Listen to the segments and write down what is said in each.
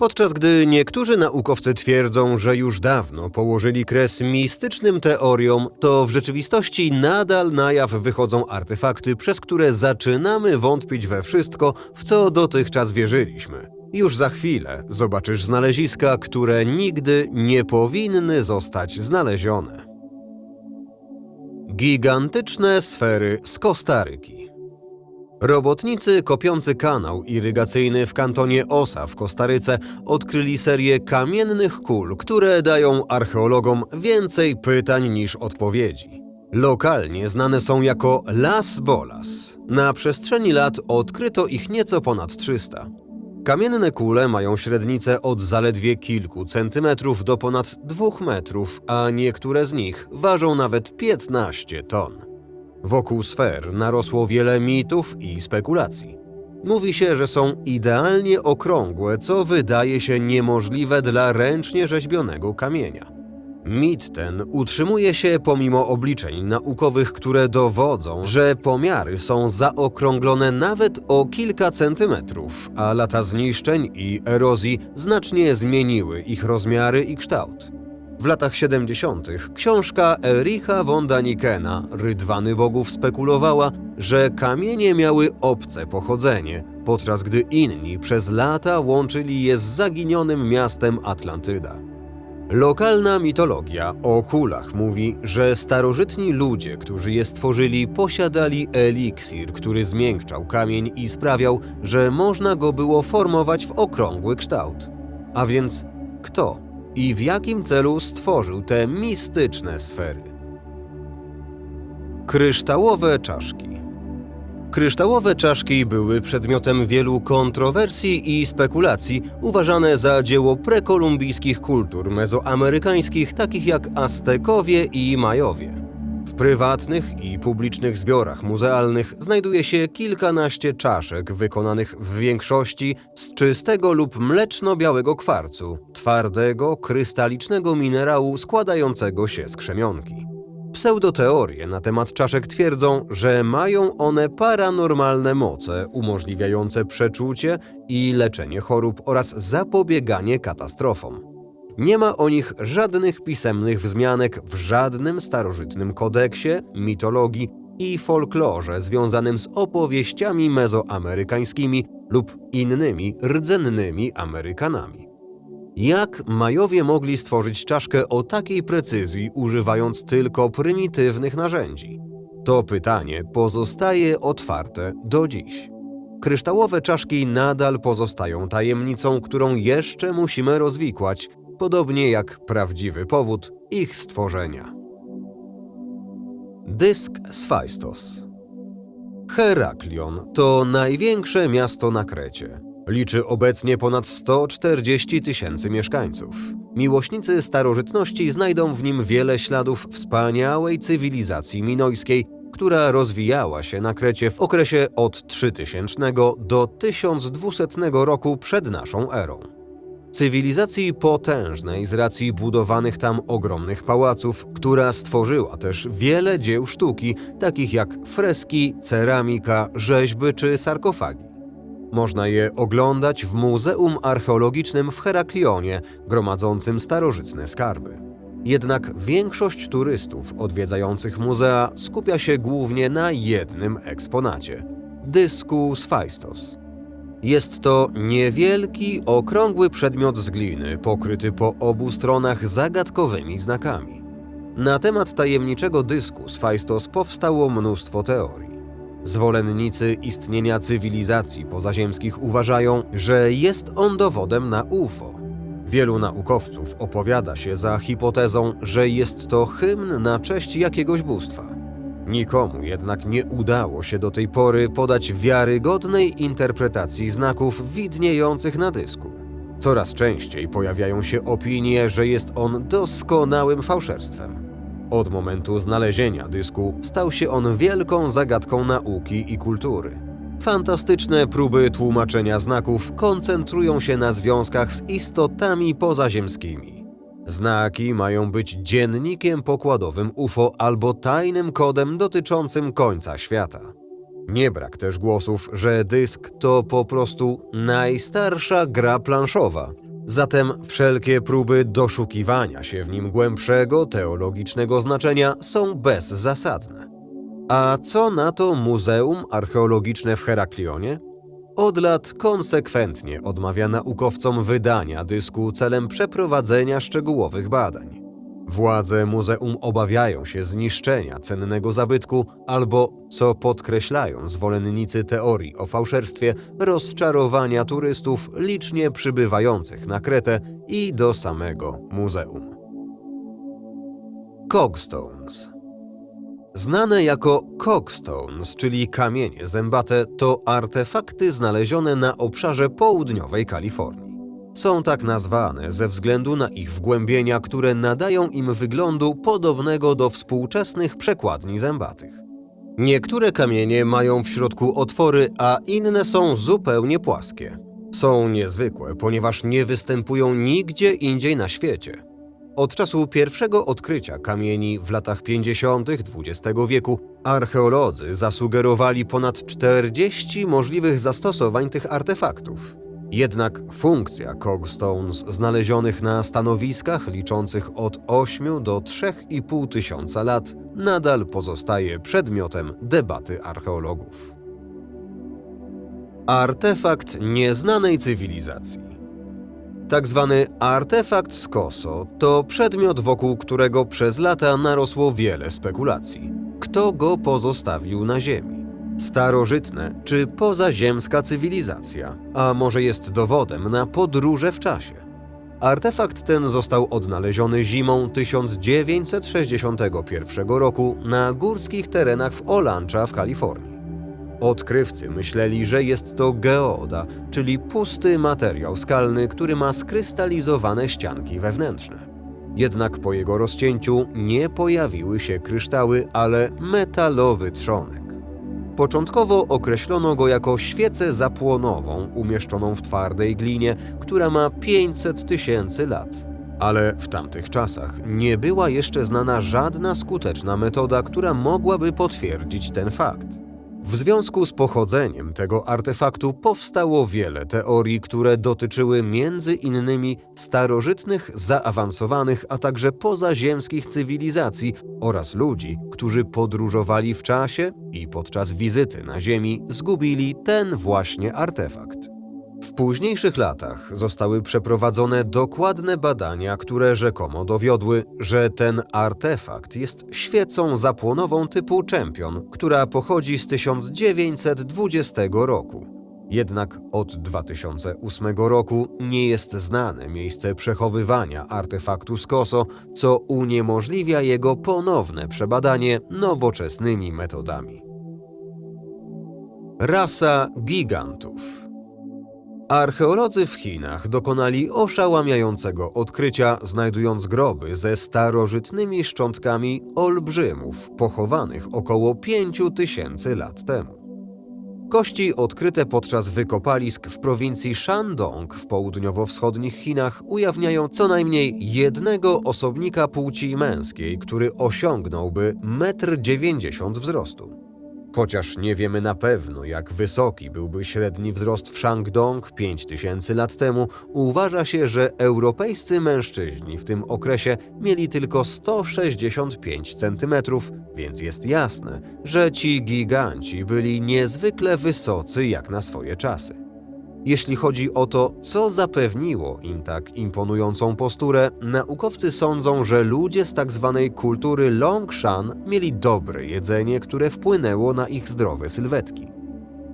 Podczas gdy niektórzy naukowcy twierdzą, że już dawno położyli kres mistycznym teoriom, to w rzeczywistości nadal na jaw wychodzą artefakty, przez które zaczynamy wątpić we wszystko, w co dotychczas wierzyliśmy. Już za chwilę zobaczysz znaleziska, które nigdy nie powinny zostać znalezione. Gigantyczne sfery z Kostaryki. Robotnicy kopiący kanał irygacyjny w kantonie Osa w Kostaryce odkryli serię kamiennych kul, które dają archeologom więcej pytań niż odpowiedzi. Lokalnie znane są jako Las Bolas. Na przestrzeni lat odkryto ich nieco ponad 300. Kamienne kule mają średnicę od zaledwie kilku centymetrów do ponad dwóch metrów, a niektóre z nich ważą nawet 15 ton. Wokół sfer narosło wiele mitów i spekulacji. Mówi się, że są idealnie okrągłe, co wydaje się niemożliwe dla ręcznie rzeźbionego kamienia. Mit ten utrzymuje się pomimo obliczeń naukowych, które dowodzą, że pomiary są zaokrąglone nawet o kilka centymetrów, a lata zniszczeń i erozji znacznie zmieniły ich rozmiary i kształt. W latach 70. książka Ericha von Danikena Rydwany Bogów spekulowała, że kamienie miały obce pochodzenie, podczas gdy inni przez lata łączyli je z zaginionym miastem Atlantyda. Lokalna mitologia o kulach mówi, że starożytni ludzie, którzy je stworzyli, posiadali eliksir, który zmiękczał kamień i sprawiał, że można go było formować w okrągły kształt. A więc kto i w jakim celu stworzył te mistyczne sfery? Kryształowe czaszki. Kryształowe czaszki były przedmiotem wielu kontrowersji i spekulacji, uważane za dzieło prekolumbijskich kultur mezoamerykańskich, takich jak Aztekowie i Majowie. W prywatnych i publicznych zbiorach muzealnych znajduje się kilkanaście czaszek wykonanych w większości z czystego lub mleczno-białego kwarcu, twardego, krystalicznego minerału składającego się z krzemionki. Pseudoteorie na temat czaszek twierdzą, że mają one paranormalne moce umożliwiające przeczucie i leczenie chorób oraz zapobieganie katastrofom. Nie ma o nich żadnych pisemnych wzmianek w żadnym starożytnym kodeksie, mitologii i folklorze związanym z opowieściami mezoamerykańskimi lub innymi rdzennymi Amerykanami. Jak Majowie mogli stworzyć czaszkę o takiej precyzji, używając tylko prymitywnych narzędzi? To pytanie pozostaje otwarte do dziś. Kryształowe czaszki nadal pozostają tajemnicą, którą jeszcze musimy rozwikłać, podobnie jak prawdziwy powód ich stworzenia. Dysk Sfaistos Heraklion to największe miasto na Krecie. Liczy obecnie ponad 140 tysięcy mieszkańców. Miłośnicy starożytności znajdą w nim wiele śladów wspaniałej cywilizacji minojskiej, która rozwijała się na Krecie w okresie od 3000 do 1200 roku przed naszą erą. Cywilizacji potężnej z racji budowanych tam ogromnych pałaców, która stworzyła też wiele dzieł sztuki, takich jak freski, ceramika, rzeźby czy sarkofagi. Można je oglądać w Muzeum Archeologicznym w Heraklionie, gromadzącym starożytne skarby. Jednak większość turystów odwiedzających muzea skupia się głównie na jednym eksponacie dysku Sfaistos. Jest to niewielki, okrągły przedmiot z gliny, pokryty po obu stronach zagadkowymi znakami. Na temat tajemniczego dysku Sfaistos powstało mnóstwo teorii. Zwolennicy istnienia cywilizacji pozaziemskich uważają, że jest on dowodem na UFO. Wielu naukowców opowiada się za hipotezą, że jest to hymn na cześć jakiegoś bóstwa. Nikomu jednak nie udało się do tej pory podać wiarygodnej interpretacji znaków widniejących na dysku. Coraz częściej pojawiają się opinie, że jest on doskonałym fałszerstwem. Od momentu znalezienia dysku stał się on wielką zagadką nauki i kultury. Fantastyczne próby tłumaczenia znaków koncentrują się na związkach z istotami pozaziemskimi. Znaki mają być dziennikiem pokładowym UFO albo tajnym kodem dotyczącym końca świata. Nie brak też głosów, że dysk to po prostu najstarsza gra planszowa, Zatem wszelkie próby doszukiwania się w nim głębszego teologicznego znaczenia są bezzasadne. A co na to Muzeum Archeologiczne w Heraklionie? Od lat konsekwentnie odmawia naukowcom wydania dysku celem przeprowadzenia szczegółowych badań. Władze muzeum obawiają się zniszczenia cennego zabytku albo, co podkreślają zwolennicy teorii o fałszerstwie, rozczarowania turystów licznie przybywających na Kretę i do samego muzeum. Cogstones Znane jako cogstones, czyli kamienie zębate, to artefakty znalezione na obszarze południowej Kalifornii. Są tak nazwane ze względu na ich wgłębienia, które nadają im wyglądu podobnego do współczesnych przekładni zębatych. Niektóre kamienie mają w środku otwory, a inne są zupełnie płaskie. Są niezwykłe, ponieważ nie występują nigdzie indziej na świecie. Od czasu pierwszego odkrycia kamieni w latach 50. XX wieku archeolodzy zasugerowali ponad 40 możliwych zastosowań tych artefaktów. Jednak funkcja cogstones znalezionych na stanowiskach liczących od 8 do 3,5 tysiąca lat nadal pozostaje przedmiotem debaty archeologów. Artefakt nieznanej cywilizacji tak zwany artefakt z Koso to przedmiot, wokół którego przez lata narosło wiele spekulacji. Kto go pozostawił na Ziemi? Starożytne czy pozaziemska cywilizacja? A może jest dowodem na podróże w czasie? Artefakt ten został odnaleziony zimą 1961 roku na górskich terenach w Olancha w Kalifornii. Odkrywcy myśleli, że jest to geoda, czyli pusty materiał skalny, który ma skrystalizowane ścianki wewnętrzne. Jednak po jego rozcięciu nie pojawiły się kryształy, ale metalowy trzonek. Początkowo określono go jako świecę zapłonową umieszczoną w twardej glinie, która ma 500 tysięcy lat. Ale w tamtych czasach nie była jeszcze znana żadna skuteczna metoda, która mogłaby potwierdzić ten fakt. W związku z pochodzeniem tego artefaktu powstało wiele teorii, które dotyczyły między innymi starożytnych, zaawansowanych, a także pozaziemskich cywilizacji oraz ludzi, którzy podróżowali w czasie i podczas wizyty na Ziemi zgubili ten właśnie artefakt. W późniejszych latach zostały przeprowadzone dokładne badania, które rzekomo dowiodły, że ten artefakt jest świecą zapłonową typu Champion, która pochodzi z 1920 roku. Jednak od 2008 roku nie jest znane miejsce przechowywania artefaktu z Koso, co uniemożliwia jego ponowne przebadanie nowoczesnymi metodami. Rasa gigantów. Archeolodzy w Chinach dokonali oszałamiającego odkrycia, znajdując groby ze starożytnymi szczątkami olbrzymów pochowanych około 5000 lat temu. Kości odkryte podczas wykopalisk w prowincji Shandong w południowo-wschodnich Chinach ujawniają co najmniej jednego osobnika płci męskiej, który osiągnąłby 1,90 m wzrostu. Chociaż nie wiemy na pewno, jak wysoki byłby średni wzrost w Shandong 5000 lat temu, uważa się, że europejscy mężczyźni w tym okresie mieli tylko 165 cm, więc jest jasne, że ci giganci byli niezwykle wysocy jak na swoje czasy. Jeśli chodzi o to, co zapewniło im tak imponującą posturę, naukowcy sądzą, że ludzie z tak zwanej kultury Longshan mieli dobre jedzenie, które wpłynęło na ich zdrowe sylwetki.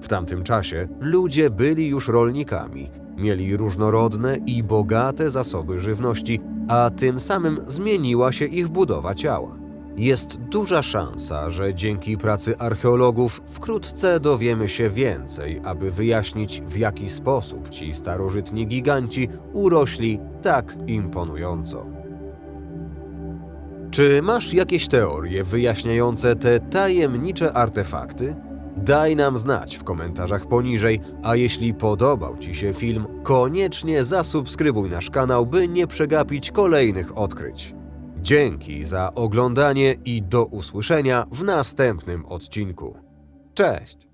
W tamtym czasie ludzie byli już rolnikami, mieli różnorodne i bogate zasoby żywności, a tym samym zmieniła się ich budowa ciała. Jest duża szansa, że dzięki pracy archeologów wkrótce dowiemy się więcej, aby wyjaśnić, w jaki sposób ci starożytni giganci urośli tak imponująco. Czy masz jakieś teorie wyjaśniające te tajemnicze artefakty? Daj nam znać w komentarzach poniżej, a jeśli podobał Ci się film, koniecznie zasubskrybuj nasz kanał, by nie przegapić kolejnych odkryć. Dzięki za oglądanie i do usłyszenia w następnym odcinku. Cześć!